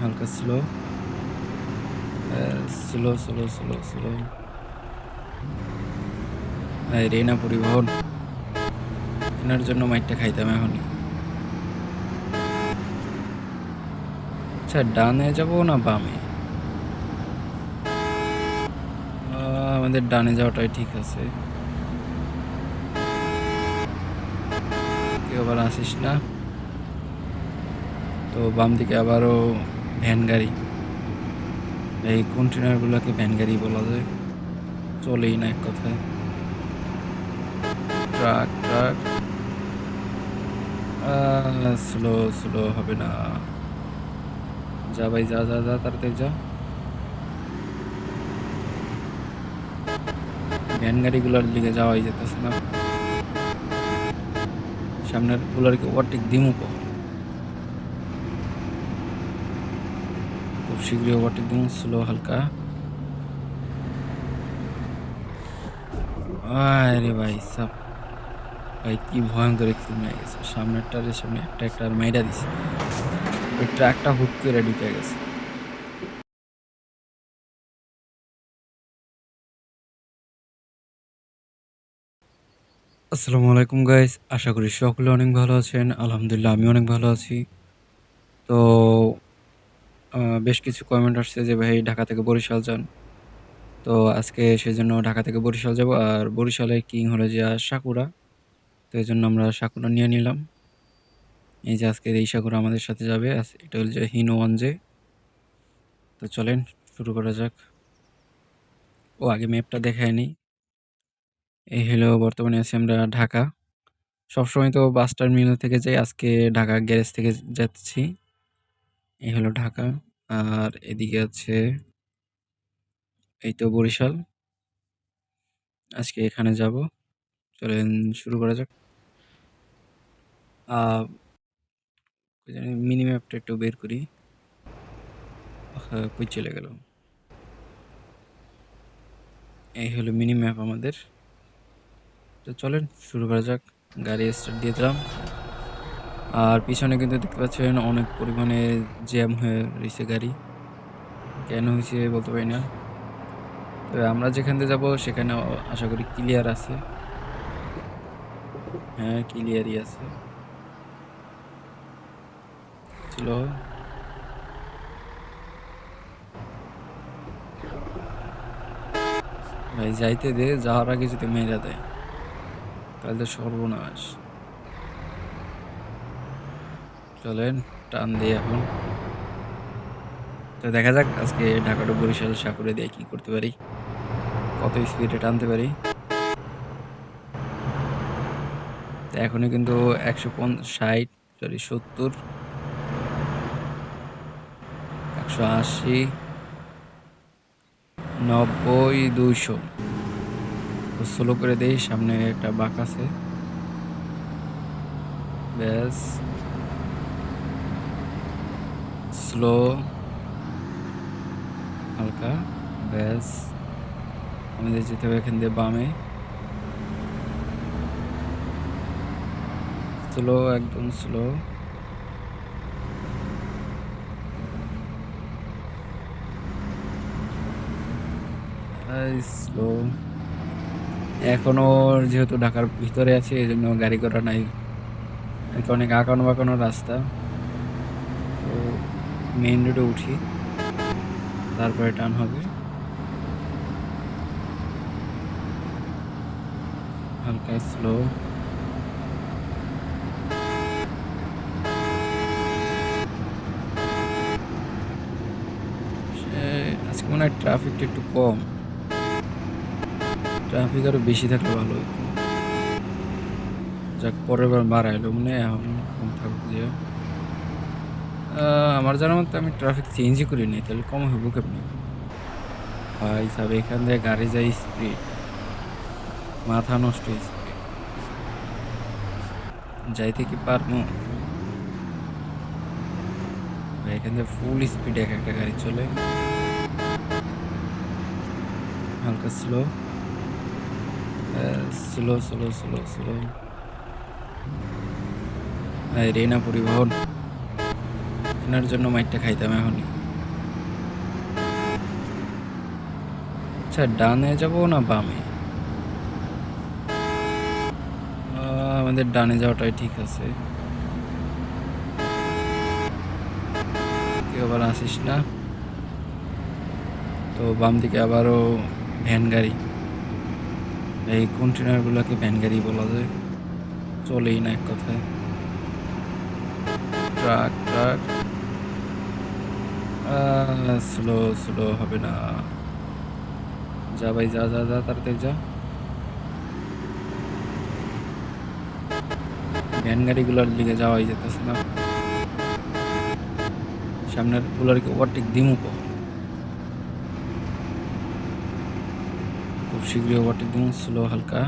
হালকা slow slow slow slow slow Rena পরিবহন। এনার জন্য মাইটটা খাইতাম এখনই আচ্ছা ডানে যাব না বামে? আমাদের ডানে যাওয়াটাই ঠিক আছে। কেউ আবার আসিস না। তো বাম দিকে আবারও ভ্যান গাড়ি। এই কন্টেনারগুলোকে ভ্যান গাড়ি বলা যায়। চলেই না এক কথায়। Truck truck. স্লো স্লো হবে না। যা ভাই, যা যা যা, তাড়াতাড়ি যা। ভ্যান গাড়িগুলোর দিকে যাওয়াই যেতেছে না। সামনের গুলোরকে ওভারটেক দিমু খুব শীঘ্রই দিমু স্লো হালকা। আরে ভাই, সাপ। ভাই, কি ভয়ঙ্কর এক্সিডেন্ট হয়ে গেছে। সামনেরটার সামনে একটা একটা মাইরা দিছে। ওই ট্রাকটা হুট করে ঢুকে গেছে। আসসালামু আলাইকুম গাইস আশা করি সকলে অনেক ভালো আছেন। আলহামদুলিল্লাহ আমি অনেক ভালো আছি। তো বেশ কিছু কমেন্ট আসছে যে, ভাই, ঢাকা থেকে বরিশাল যান। তো আজকে সেজন্য ঢাকা থেকে বরিশাল যাব। আর বরিশালের কিং হলো যে সাকুরা। তো এই জন্য আমরা সাকুরা নিয়ে নিলাম। এই যে আজকের এই সাকুরা আমাদের সাথে যাবে। এটা হলো যে হিনো ওয়ানজে তো চলেন, শুরু করা যাক। ও, আগে ম্যাপটা দেখায় নিই। এই হলো বর্তমানে আছি আমরা ঢাকা। সবসময় তো বাস টার্মিনাল থেকে যাই। আজকে ঢাকা গ্যারেজ থেকে যাচ্ছি। এই হলো ঢাকা। আর এদিকে আছে এই তো বরিশাল। আজকে এখানে যাব। চলেন শুরু করা যাক। মিনি ম্যাপটা একটু বের করি। কই চলে গেল? এই হলো মিনি ম্যাপ আমাদের। তো চলেন, শুরু করা যাক। গাড়ি স্টার্ট দিয়ে দিলাম। আর পিছনে কিন্তু দেখতে পাচ্ছেন অনেক পরিমাণে জ্যাম হয়ে রয়েছে গাড়ি। কেন হয়েছে বলতে পারি না। তো আমরা যেখান থেকে যাব সেখানে আশা করি ক্লিয়ার আছে। হ্যাঁ ক্লিয়ারই আছে। ছিল ভাই, যাইতে দে, যাওয়ার আগে যদি মেয়েরা দেয়, তাহলে তো সর্বনাশ। চলেন, টান দিয়ে এখন। তো দেখা যাক আজকে ঢাকা টু বরিশাল সাকুরে দিয়ে কি করতে পারি, কত স্পিডে টানতে পারি। তো এখনই কিন্তু একশো ষাট সরি সত্তর, একশো আশি, নব্বই, দুইশো। স্লো করে দেই, সামনে একটা বাঁক আছে। ব্যাস। স্লো হালকা, ব্যাস। আমাদের যেতে হবে এখান দিয়ে বামে। স্লো একদম স্লো স্লো এখনও যেহেতু ঢাকার ভিতরে আছে, এই জন্য গাড়ি করা নাই। অনেক আঁকানো বাঁকানো রাস্তা। তো মেইন রোডে উঠি তারপরে টান হবে। হালকা স্লো আজকে মনে হয় ট্রাফিকটা একটু কম। ট্রাফিক আরও বেশি থাকলে ভালো হতো যাক পরের বার বাড়াইলো মানে এখন কম থাকুক যে। আহ, আমার জানার মতো আমি ট্রাফিক চেঞ্জই করি নাই তাহলে কম হইব কেমনি? ভাই সাহেব, এখান থেকে গাড়ি যাই স্পিড মাথা নষ্ট স্পিড যাইতে কি পারব? এখান থেকে ফুল স্পিডে এক একটা গাড়ি চলে। হালকা slow slow slow slow slow Rena পরিবহন। কন্টেনার জন্য মাইটটা খাইতাম এখনই। আচ্ছা ডানে যাব না বামে? আমাদের ডানে যাওয়াটাই ঠিক আছে। কেউ আবার আসিস না? তো বাম দিকে আবারও ভ্যান গাড়ি। এই কন্টেনারগুলোকে ভ্যান গাড়ি বলা যায়। চলেই না এক কথায়। Truck truck. স্লো স্লো হবে না। যা ভাই, যা যা যা, তাড়াতাড়ি যা। ভ্যান গাড়িগুলোর দিকে যাওয়াই যেতেছে না। সামনেরগুলোর ওভারটেক দিমু? খুব শীঘ্রই ওভারটেক দিমু স্লো হালকা।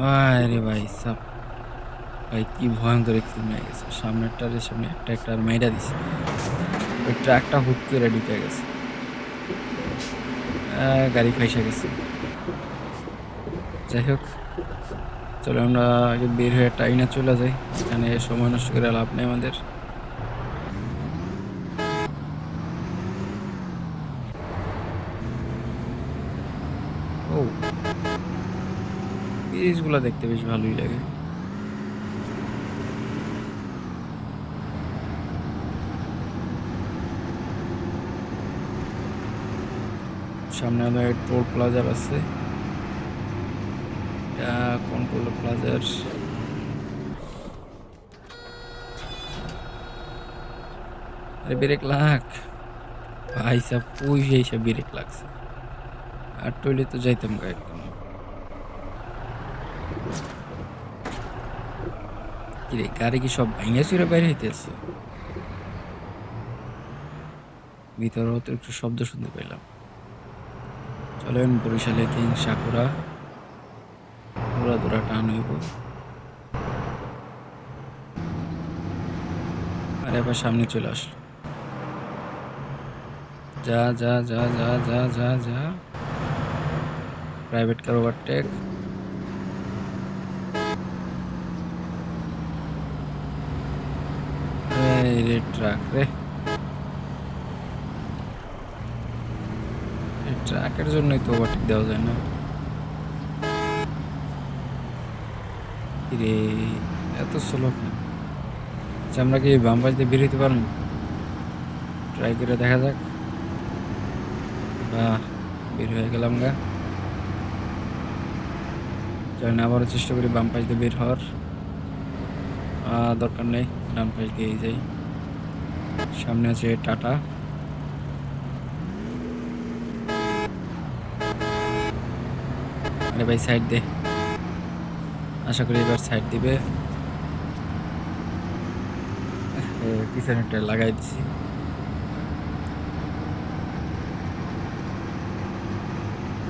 আরে ভাই, সাপ। ভাই কি ভয়ঙ্কর এক্সিডেন্ট হয়ে গেছে। সামনেরটার সামনে একটা একটা মেয়েরা দিছে। ওই ট্রাকটা হুট করে ঢুকে গেছে। গাড়ি ফাইসা গেছে। যাই হোক, চলো আমরা আগে বের হয়ে টাইনা চলে যাই। এখানে সময় নষ্ট করে লাভ নেই আমাদের। ও, ব্রিজগুলো দেখতে বেশ ভালোই লাগে। সামনে আমাদের টোল প্লাজার আছে। এটা কোন টোল প্লাজার আরে ব্রেক লাগ। ভাই সাহ পুষে এসে ব্রেক লাগছে? আর টয়লেট তো যাইতাম একদম। কিরে, গাড়ি কি সব ভাঙে চুরে বাইরে হইতেছে? ভিতরেও তো একটু শব্দ শুনতে পেলাম চলেন বরিশালে কিং সাকুরা দোরা টান হইব। আর এবার সামনে চলে আসলো। যা যা যা যা যা যা যা। প্রাইভেট কার ওভারটেক রে ট্রাক রে এই ট্রাকের জন্যই তো ওভারটেক দেওয়া যায় না। রে এত স্লো কেন? আচ্ছা আমরা কি বাম পাশ দিয়ে বেরোতে পারব ট্রাই করে দেখা যাক। বা বের হয়ে গেলাম গা। চলেন, আবারও চেষ্টা করি বাম পাশ দিয়ে বের হওয়ার। দরকার নেই, ডান পাশ দিয়েই যাই। সামনে আছে টাটা আরে ভাই সাইড দে। আশা করি এবার সাইড দিবে। পিছনেরটা লাগাই দিছি।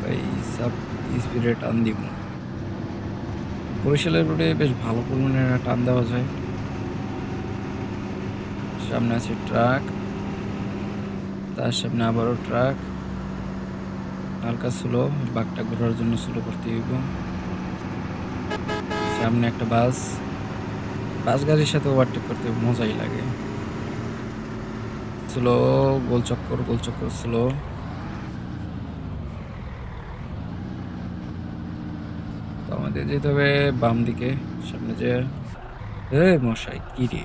ভাই স্পিডে টান দিব। বরিশালের রোডে বেশ ভালো পরিমাণে টান দেওয়া যায়। সামনে আছে ট্রাক তার সামনে আবারও ট্রাক হালকা স্লো, বাঘটা ঘোরার জন্য স্লো করতে হইব। সামনে একটা বাস বাস গাড়ির সাথে ওভারটেক করতে মজাই লাগে। স্লো গোল চক্কর গোল চক্কর স্লো তো আমাদের যেতে হবে বাম দিকে, সামনে যে মশাই, কি রে?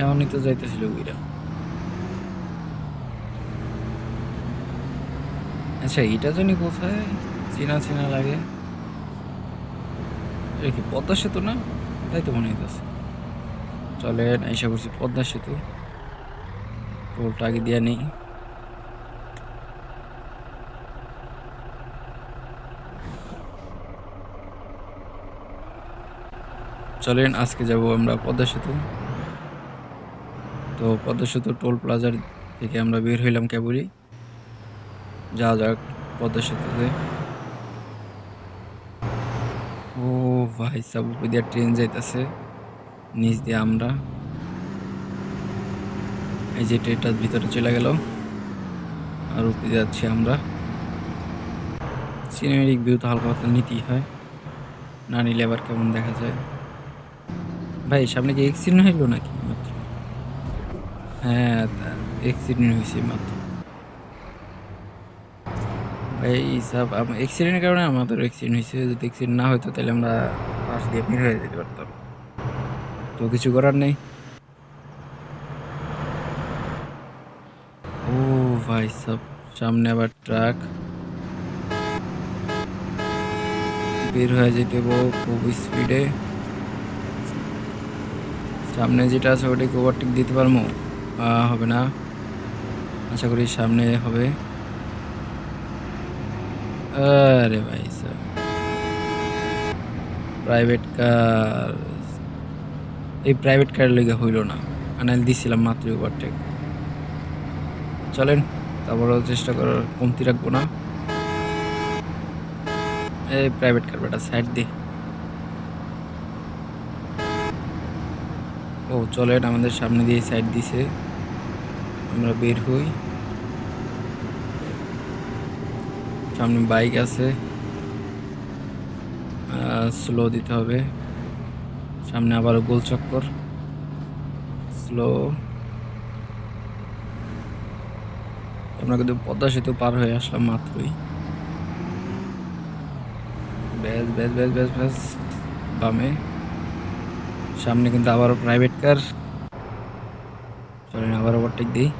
এমনই তো যাইতেছিল ওইরা। আচ্ছা এটা জানি কোথায়? চেনা চেনা লাগে। এটা কি পদ্মা সেতু না? তাই তো মনে হইতেছে। চলেন আশা করছি পদ্মা সেতু। টোলটা আগে দিয়ে নেই। চলেন, আজকে যাব আমরা পদ্মা সেতু। তো পদ্মা সেতু টোল প্লাজার থেকে আমরা বের হইলাম কেবলই যাওয়া যাক পদ্মা সেতুতে ও ভাই সাব উপর দিয়ে ট্রেন যাইতেছে। নিচ দিয়ে আমরা। এই যে ট্রেনটার ভিতরে চলে গেল। আর উপরে যাচ্ছি আমরা। সিনেমেটিক ভিউ তো হালকা পাতলা নিতেই হয়। না নিলে আবার কেমন দেখা যায়? ভাই, সামনে কি এক্সিডেন্ট হইল নাকি? মাত্র। হ্যাঁ এক্সিডেন্ট হয়েছে মাত্র। ভাই সব অ্যাক্সিডেন্টের কারণে আমাদের অ্যাক্সিডেন্ট হয়েছে। যদি অ্যাক্সিডেন্ট না হতো তাহলে আমরা পাশ দিয়ে বের হয়ে যেতে পারতাম। তো কিছু করার নেই। ও ভাই, সব সামনে আবার ট্রাক। বের হয়ে যেতে খুব স্পিডে সামনে যেটা আছে, ওটাকে ওভারটেক দিতে পারব? হবে না। আশা করি সামনে হবে। আরে ভাই প্রাইভেট কার এই প্রাইভেট কারের লেগে হইল না। আনাইল দিছিলাম মাত্র ওভারটেক চলেন তারপরেও চেষ্টা করার কমতি রাখব না। এই প্রাইভেট কার বেটা সাইড দি। ও, চলেন, আমাদের সামনে দিয়ে সাইড দিছে। আমরা বের হই। সামনে বাইক আছে। স্লো দিতে হবে। সামনে আবারও গোল চক্কর। স্লো আমরা কিন্তু পদ্মা সেতু পার হয়ে আসলাম মাত্রই। ব্যাস ব্যাস ব্যাস ব্যাস ব্যাস, বামে। সামনে কিন্তু আবারও প্রাইভেট কার চলেন আবার ওভারটেক দিই।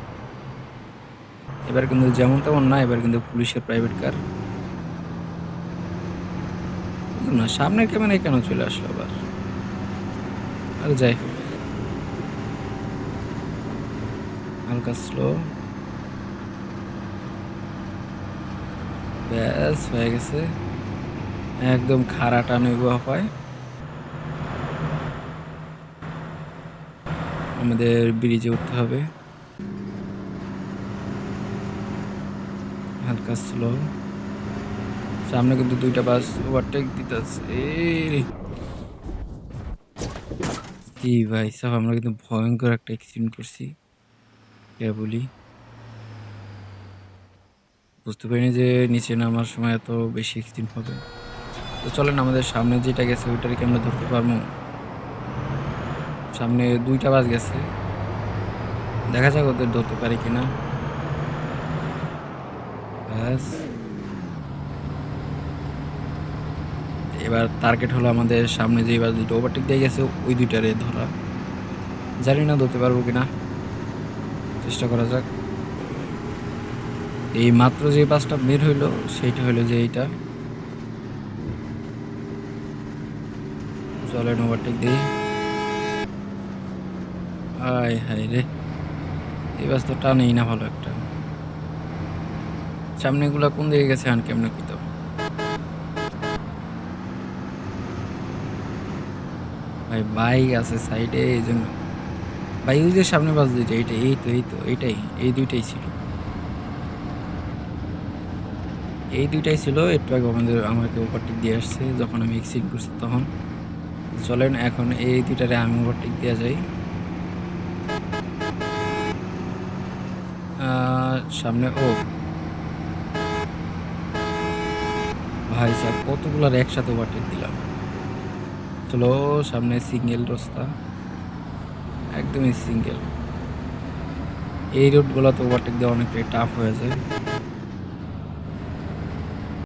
এবার কিন্তু যেমন তেমন না, এবার কিন্তু পুলিশের প্রাইভেট কার না সামনের ক্যামেরায় কেন চলে আসলো আবার? আর যাই হোক। হালকা স্লো ব্যাস, হয়ে গেছে। একদম খাড়া টানব হয় আমাদের ব্রিজে উঠতে হবে। হালকা স্লো সামনে কিন্তু দুইটা বাস ওভারটেক দিতেছে। কি ভাই সব আমরা কিন্তু ভয়ঙ্কর একটা অ্যাক্সিডেন্ট করছি। কে বলি? বুঝতে পারিনি যে নিচে নামার সময় এত বেশি অ্যাক্সিডেন্ট হবে। তো চলেন, আমাদের সামনে যেটা গেছে, ওইটাকে আমরা ধরতে পারব। সামনে দুইটা বাস গেছে। দেখা যাক ওদের ধরতে পারি কিনা। ব্যাস। এবার টার্গেট হলো আমাদের সামনে যে এবার দুটো ওভারটেক দিয়ে গেছে, ওই দুইটারে ধরা। জানি না ধরতে পারব কিনা। চেষ্টা করা যাক। এই মাত্র যে বাসটা বের হইল, সেইটা হইল যে এইটা। চলেন ওভারটেক দিই। আয় হায় রে। এই বাস তো টানেই না ভালো একটা। সামনেগুলা কোন দিকে গেছে আন কেমনে কইতাম ভাই, বাইক আছে সাইডে, এই জন্য। ভাই, ওই যে সামনে বাস দুইটা, এইটা, এই তো এই তো, এইটাই, এই দুইটাই ছিল। এই দুইটাই ছিল, একটু আগে আমাদের, আমাকে ওভারটেক দিয়ে আসছে, যখন আমি এক্সিড করছি তখন। চলেন, এখন এই দুইটারে আমি ওভারটেক দেওয়া যাই। সামনে, ও ভাই স্যার কতগুলার একসাথে ওভারটেক দিলাম। চলো, সামনে সিঙ্গেল রাস্তা। একদমই সিঙ্গেল এই রোডগুলোতে ওভারটেক দেওয়া অনেকটাই টাফ হয়ে যায়।